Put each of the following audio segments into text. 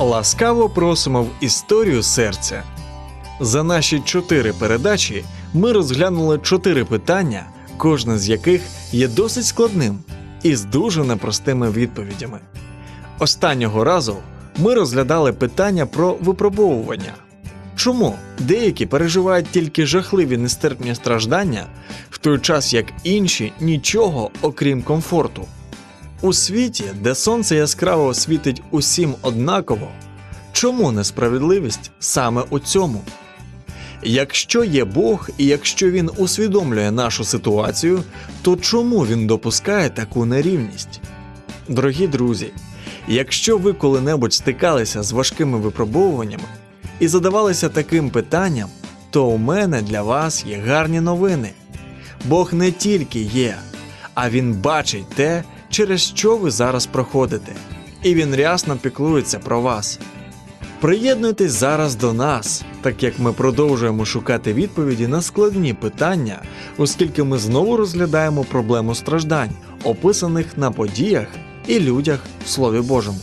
Ласкаво просимо в історію серця. За наші чотири передачі ми розглянули чотири питання, кожне з яких є досить складним і з дуже непростими відповідями. Останнього разу ми розглядали питання про випробовування. Чому деякі переживають тільки жахливі нестерпні страждання, в той час як інші нічого окрім комфорту? У світі, де сонце яскраво світить усім однаково, чому несправедливість саме у цьому? Якщо є Бог і якщо він усвідомлює нашу ситуацію, то чому він допускає таку нерівність? Дорогі друзі, якщо ви коли-небудь стикалися з важкими випробовуваннями і задавалися таким питанням, то у мене для вас є гарні новини. Бог не тільки є, а він бачить те, через що ви зараз проходите, і він рясно піклується про вас. Приєднуйтесь зараз до нас, так як ми продовжуємо шукати відповіді на складні питання, оскільки ми знову розглядаємо проблему страждань, описаних на подіях і людях в Слові Божому.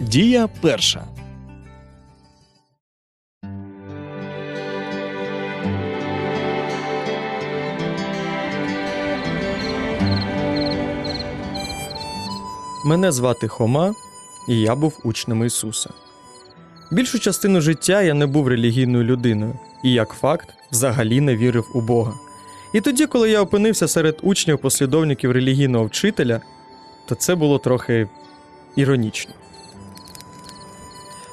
Дія перша. Мене звати Хома, і я був учнем Ісуса. Більшу частину життя я не був релігійною людиною і, як факт, взагалі не вірив у Бога. І тоді, коли я опинився серед учнів послідовників релігійного вчителя, то це було трохи іронічно.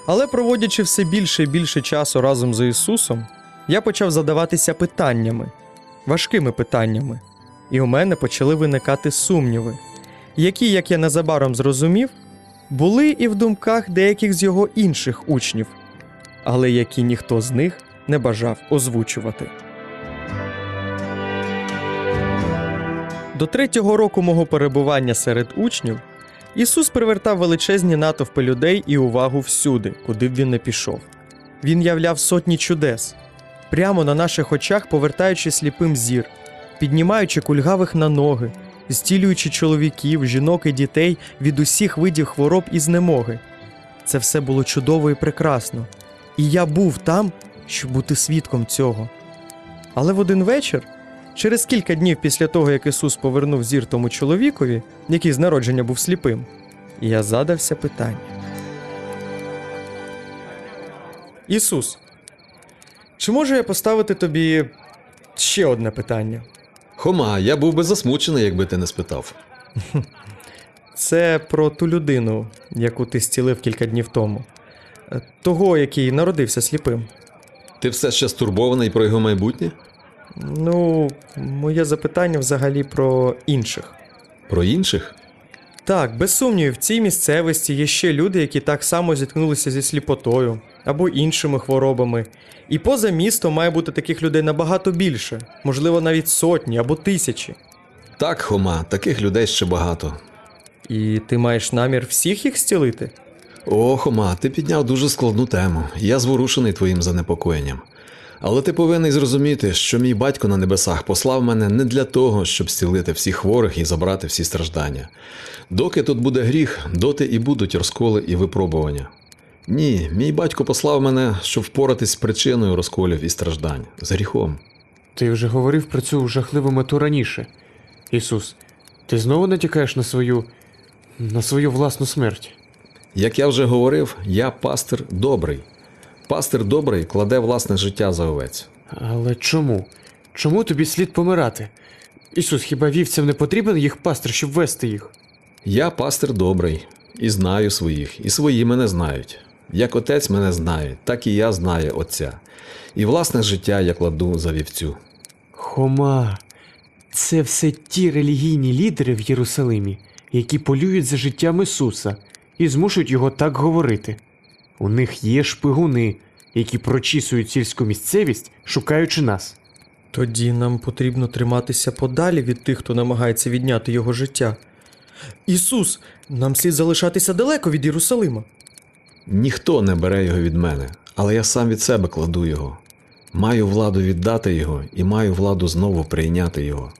Але проводячи все більше і більше часу разом з Ісусом, я почав задаватися питаннями, важкими питаннями, і у мене почали виникати сумніви які, як я незабаром зрозумів, були і в думках деяких з його інших учнів, але які ніхто з них не бажав озвучувати. До третього року мого перебування серед учнів Ісус привертав величезні натовпи людей і увагу всюди, куди б він не пішов. Він являв сотні чудес, прямо на наших очах повертаючи сліпим зір, піднімаючи кульгавих на ноги, зцілюючи чоловіків, жінок і дітей від усіх видів хвороб і знемоги. Це все було чудово і прекрасно. І я був там, щоб бути свідком цього. Але в один вечір, через кілька днів після того, як Ісус повернув зір тому чоловікові, який з народження був сліпим, я задався питанням. Ісус, чи можу я поставити тобі ще одне питання? Хома, я був би засмучений, якби ти не спитав. Це про ту людину, яку ти зцілив кілька днів тому. Того, який народився сліпим. Ти все ще стурбований про його майбутнє? Ну, моє запитання взагалі про інших. Про інших? Так, без сумнівів, в цій місцевості є ще люди, які так само зіткнулися зі сліпотою або іншими хворобами. І поза містом має бути таких людей набагато більше, можливо, навіть сотні або тисячі. Так, Хома, таких людей ще багато. І ти маєш намір всіх їх зцілити? О, Хома, ти підняв дуже складну тему. Я зворушений твоїм занепокоєнням. Але ти повинен зрозуміти, що мій батько на небесах послав мене не для того, щоб зцілити всіх хворих і забрати всі страждання. Доки тут буде гріх, доти і будуть розколи і випробування. Ні, мій батько послав мене, щоб впоратись з причиною розколів і страждань з гріхом. Ти вже говорив про цю жахливу мету раніше. Ісус, ти знову натякаєш на свою. на свою власну смерть. Як я вже говорив, я пастир добрий. Пастир добрий кладе власне життя за овець. Але чому? Чому тобі слід помирати? Ісус, хіба вівцям не потрібен їх пастир, щоб вести їх? Я пастир добрий, і знаю своїх, і свої мене знають. Як отець мене знає, так і я знаю Отця. І власне життя я кладу за вівцю. Хома, це все ті релігійні лідери в Єрусалимі, які полюють за життям Ісуса і змушують його так говорити. У них є шпигуни, які прочісують сільську місцевість, шукаючи нас. Тоді нам потрібно триматися подалі від тих, хто намагається відняти його життя. Ісус, нам слід залишатися далеко від Єрусалима. Ніхто не бере його від мене, але я сам від себе кладу його. Маю владу віддати його і маю владу знову прийняти його.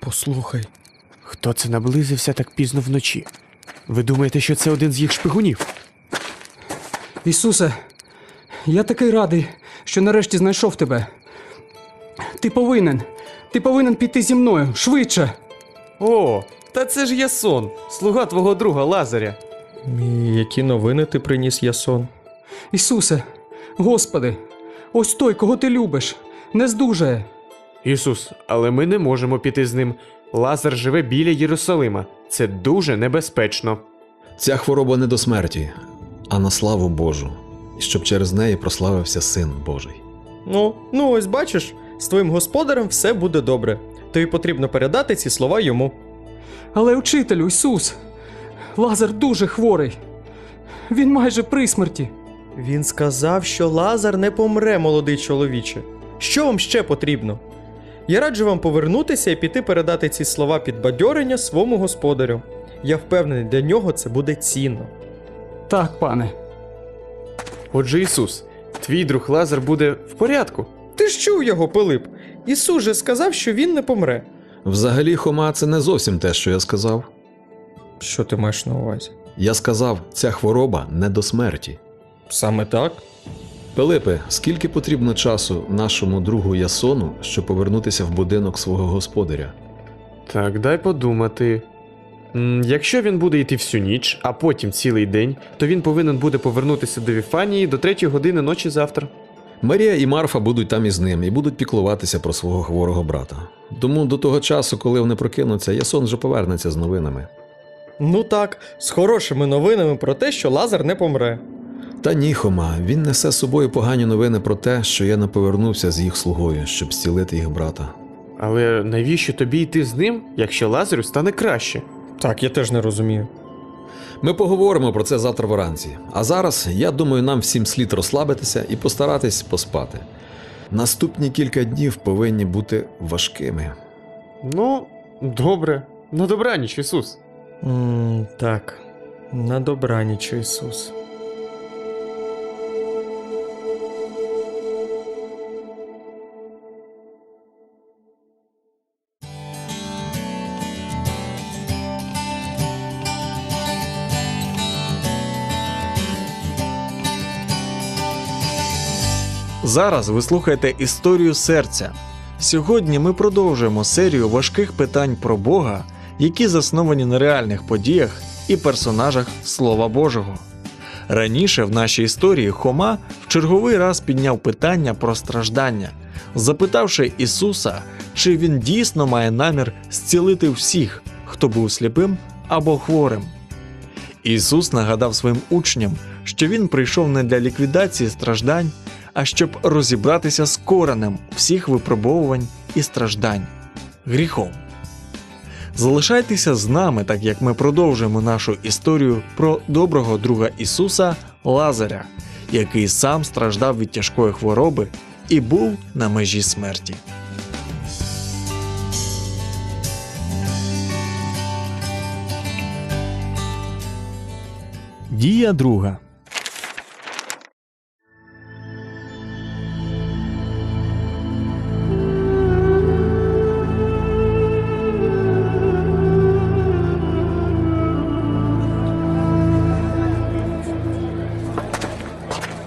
Послухай. Хто це наблизився так пізно вночі? Ви думаєте, що це один з їх шпигунів? Ісусе, я такий радий, що нарешті знайшов тебе. Ти повинен. Ти повинен піти зі мною швидше. О, та це ж Ясон, слуга твого друга Лазаря. І які новини ти приніс, Ясон? Ісусе, Господи, ось той, кого ти любиш, не здужає. Ісус, але ми не можемо піти з ним. Лазар живе біля Єрусалима. Це дуже небезпечно. Ця хвороба не до смерті, а на славу Божу, і щоб через неї прославився Син Божий. Ну, ну ось бачиш, з твоїм господарем все буде добре. Тобі потрібно передати ці слова йому. Але учителю, Ісус, Лазар дуже хворий. Він майже при смерті. Він сказав, що Лазар не помре, молодий чоловіче. Що вам ще потрібно? Я раджу вам повернутися і піти передати ці слова підбадьорення своєму господарю. Я впевнений, для нього це буде цінно. Так, пане. Отже, Ісус, твій друг Лазар буде в порядку. Ти ж чув його, Пилип? Ісус же сказав, що він не помре. Взагалі, Хома, це не зовсім те, що я сказав. Що ти маєш на увазі? Я сказав, ця хвороба не до смерті. Саме так? Пилипе, скільки потрібно часу нашому другу Ясону, щоб повернутися в будинок свого господаря? Так, дай подумати. М, Якщо він буде йти всю ніч, а потім цілий день, то він повинен буде повернутися до Віфанії до 3 години ночі завтра. Марія і Марфа будуть там із ним і будуть піклуватися про свого хворого брата. Тому до того часу, коли вони прокинуться, Ясон вже повернеться з новинами. Ну так, з хорошими новинами про те, що Лазар не помре. Та ні, Хома, він несе з собою погані новини про те, що я не повернувся з їх слугою, щоб зцілити їх брата. Але навіщо тобі йти з ним, якщо Лазарю стане краще? Так, я теж не розумію. Ми поговоримо про це завтра вранці. А зараз, я думаю, нам всім слід розслабитися і постаратись поспати. Наступні кілька днів повинні бути важкими. Ну, добре. На добраніч, Ісус. Mm, так, на добраніч, Ісус. Зараз ви слухаєте історію серця. Сьогодні ми продовжуємо серію важких питань про Бога, які засновані на реальних подіях і персонажах Слова Божого. Раніше в нашій історії Хома в черговий раз підняв питання про страждання, запитавши Ісуса, чи він дійсно має намір зцілити всіх, хто був сліпим або хворим. Ісус нагадав своїм учням, що він прийшов не для ліквідації страждань, а щоб розібратися з коренем всіх випробовувань і страждань гріхом. Залишайтеся з нами, так як ми продовжуємо нашу історію про доброго друга Ісуса Лазаря, який сам страждав від тяжкої хвороби і був на межі смерті. Дія друга.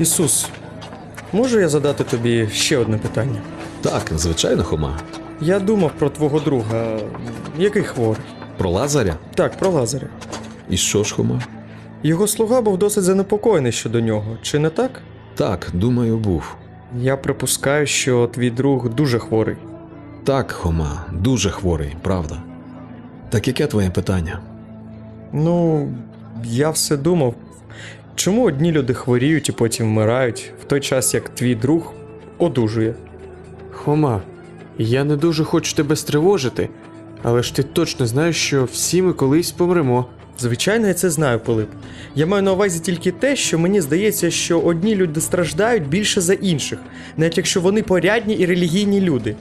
Ісус, можу я задати тобі ще одне питання? Так, звичайно, Хома. Я думав про твого друга, який хворий. Про Лазаря? Так, про Лазаря. І що ж, Хома? Його слуга був досить занепокоєний щодо нього, чи не так? Так, думаю, був. Я припускаю, що твій друг дуже хворий. Так, Хома, дуже хворий, правда. Так яке твоє питання? Ну, я все думав, чому одні люди хворіють і потім вмирають, в той час як твій друг одужує. Хома, я не дуже хочу тебе стривожити, але ж ти точно знаєш, що всі ми колись помремо. Звичайно, я це знаю, Пилип. Я маю на увазі тільки те, що мені здається, що одні люди страждають більше за інших, навіть якщо вони порядні і релігійні люди.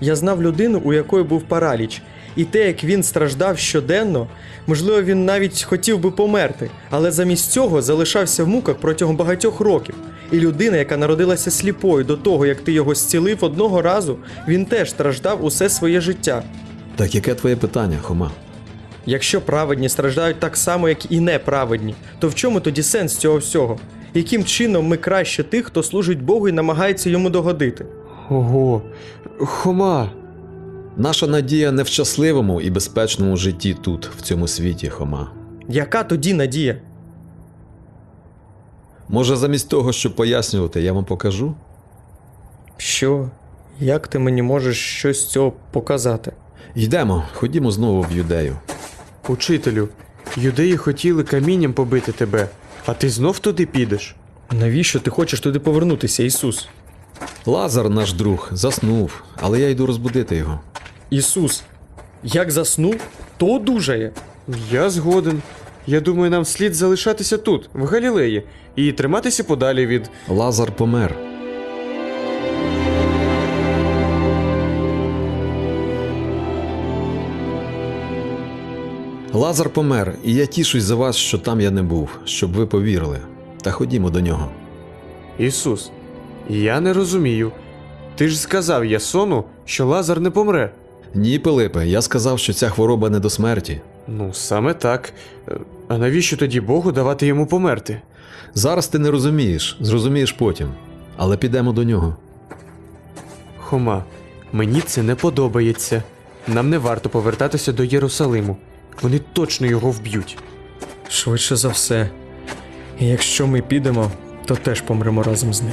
Я знав людину, у якої був параліч, і те, як він страждав щоденно, можливо, він навіть хотів би померти, але замість цього залишався в муках протягом багатьох років. І людина, яка народилася сліпою до того, як ти його зцілив одного разу, він теж страждав усе своє життя. Так яке твоє питання, Хома? Якщо праведні страждають так само, як і неправедні, то в чому тоді сенс цього всього? Яким чином ми краще тих, хто служить Богу і намагається йому догодити? Ого, Хома, Наша надія не в щасливому і безпечному житті тут, в цьому світі, Хома. Яка тоді надія? Може, замість того, щоб пояснювати, я вам покажу? Що? Як ти мені можеш щось з цього показати? Йдемо, ходімо знову в юдею. учителю, юдеї хотіли камінням побити тебе, а ти знов туди підеш. Навіщо ти хочеш туди повернутися, Ісус? Лазар, наш друг, заснув, але я йду розбудити його. Ісус, як заснув, то одужає. Я згоден. Я думаю, нам слід залишатися тут, в Галілеї, і триматися подалі від. Лазар помер. Лазар помер, і я тішусь за вас, що там я не був, щоб ви повірили. Та ходімо до нього. Ісус, я не розумію. Ти ж сказав Ясону, що Лазар не помре. Ні, Пилипе, я сказав, що ця хвороба не до смерті. Ну, саме так. Е, А навіщо тоді Богу давати йому померти? Зараз ти не розумієш, зрозумієш потім. Але підемо до нього. Хома, мені це не подобається. Нам не варто повертатися до Єрусалиму. Вони точно його вб'ють. Швидше за все. І якщо ми підемо, то теж помремо разом з ним.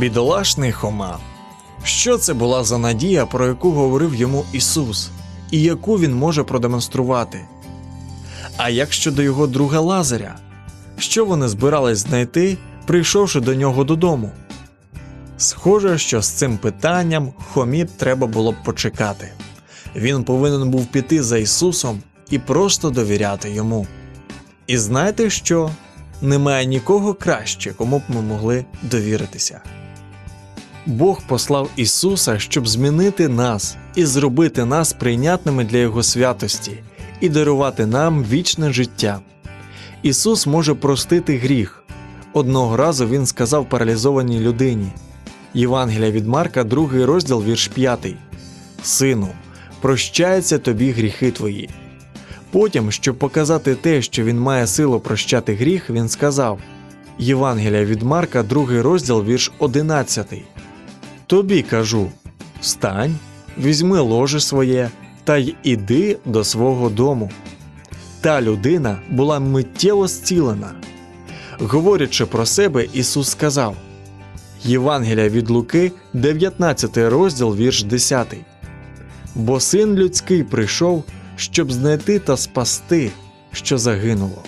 Бідолашний Хома. Що це була за надія, про яку говорив йому Ісус, і яку він може продемонструвати? А як щодо його друга Лазаря? Що вони збирались знайти, прийшовши до нього додому? Схоже, що з цим питанням Хомі треба було б почекати. Він повинен був піти за Ісусом і просто довіряти йому. І знаєте що? Немає нікого краще, кому б ми могли довіритися. Бог послав Ісуса, щоб змінити нас і зробити нас прийнятними для Його святості і дарувати нам вічне життя. Ісус може простити гріх. Одного разу Він сказав паралізованій людині. Євангелія від Марка, 2 розділ, вірш 5. Сину, прощаються тобі гріхи твої. Потім, щоб показати те, що він має силу прощати гріх, він сказав Євангелія від Марка, 2 розділ, вірш 11. Тобі кажу: встань, візьми ложе своє та й іди до свого дому. Та людина була миттєво зцілена. Говорячи про себе, Ісус сказав Євангелія від Луки, 19 розділ, вірш 10. Бо син людський прийшов, щоб знайти та спасти, що загинуло.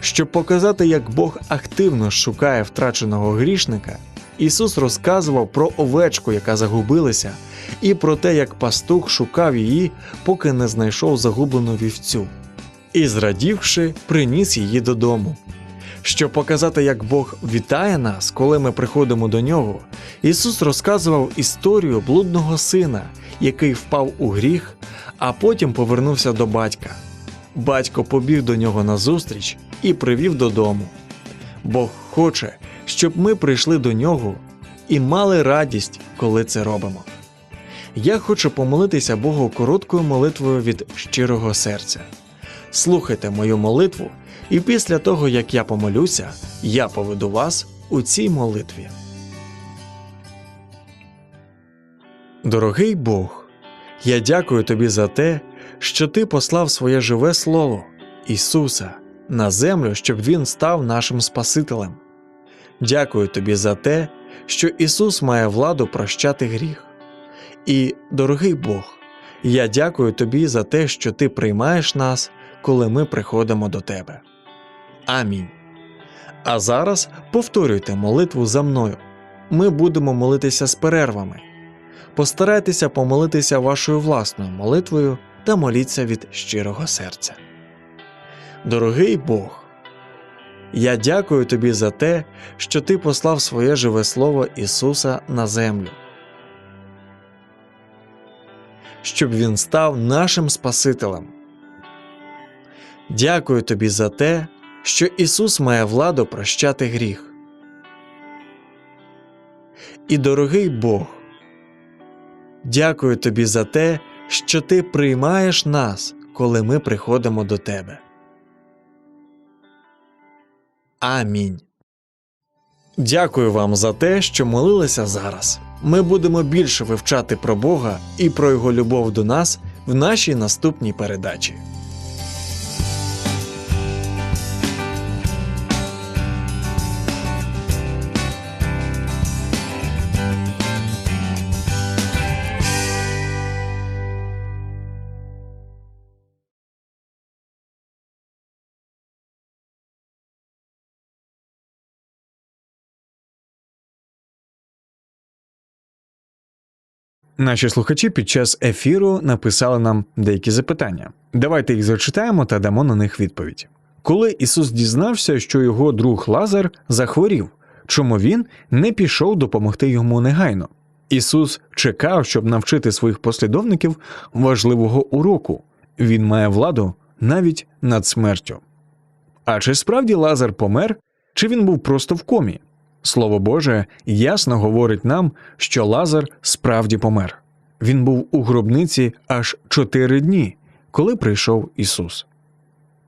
Щоб показати, як Бог активно шукає втраченого грішника, Ісус розказував про овечку, яка загубилася, і про те, як пастух шукав її, поки не знайшов загублену вівцю, і, зрадівши, приніс її додому. Щоб показати, як Бог вітає нас, коли ми приходимо до нього, Ісус розказував історію блудного сина, який впав у гріх, а потім повернувся до батька. Батько побіг до нього назустріч і привів додому. Бог хоче, щоб ми прийшли до нього і мали радість, коли це робимо. Я хочу помолитися Богу короткою молитвою від щирого серця. Слухайте мою молитву, і після того, як я помолюся, я поведу вас у цій молитві. Дорогий Бог, я дякую тобі за те, що ти послав своє живе Слово, Ісуса, на землю, щоб Він став нашим Спасителем. Дякую тобі за те, що Ісус має владу прощати гріх. І, дорогий Бог, я дякую тобі за те, що ти приймаєш нас, коли ми приходимо до тебе. Амінь. А зараз повторюйте молитву за мною. Ми будемо молитися з перервами. Постарайтеся помолитися вашою власною молитвою та моліться від щирого серця. Дорогий Бог, Я дякую тобі за те, що ти послав своє живе слово Ісуса на землю, щоб Він став нашим Спасителем. Дякую тобі за те, що Ісус має владу прощати гріх. І дорогий Бог, дякую тобі за те, що ти приймаєш нас, коли ми приходимо до тебе. Амінь. Дякую вам за те, що молилися зараз. Ми будемо більше вивчати про Бога і про Його любов до нас в нашій наступній передачі. Наші слухачі під час ефіру написали нам деякі запитання. Давайте їх зачитаємо та дамо на них відповідь. Коли Ісус дізнався, що його друг Лазар захворів, чому він не пішов допомогти йому негайно? Ісус чекав, щоб навчити своїх послідовників важливого уроку. Він має владу навіть над смертю. А чи справді Лазар помер, чи він був просто в комі? Слово Боже ясно говорить нам, що Лазар справді помер. Він був у гробниці аж чотири дні, коли прийшов Ісус.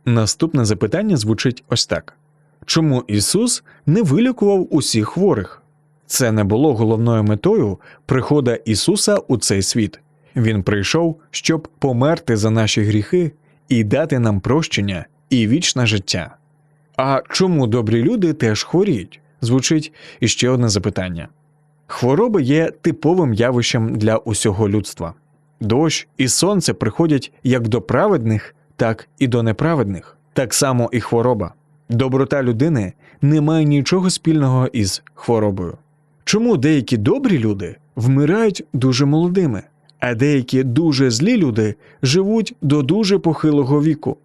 Наступне запитання звучить ось так: чому Ісус не вилікував усіх хворих? Це не було головною метою прихода Ісуса у цей світ. Він прийшов, щоб померти за наші гріхи і дати нам прощення і вічне життя. А чому добрі люди теж хворіють? Звучить іще одне запитання. Хвороби є типовим явищем для усього людства. Дощ і сонце приходять як до праведних, так і до неправедних. Так само і хвороба. Доброта людини не має нічого спільного із хворобою. Чому деякі добрі люди вмирають дуже молодими, а деякі дуже злі люди живуть до дуже похилого віку?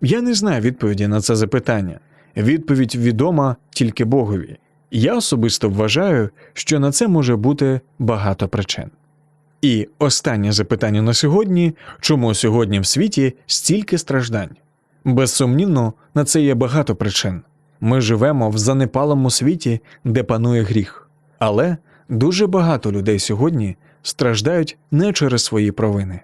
Я не знаю відповіді на це запитання. Відповідь відома тільки Богові. Я особисто вважаю, що на це може бути багато причин. І останнє запитання на сьогодні чому сьогодні в світі стільки страждань? Безсумнівно, на це є багато причин. Ми живемо в занепалому світі, де панує гріх, але дуже багато людей сьогодні страждають не через свої провини.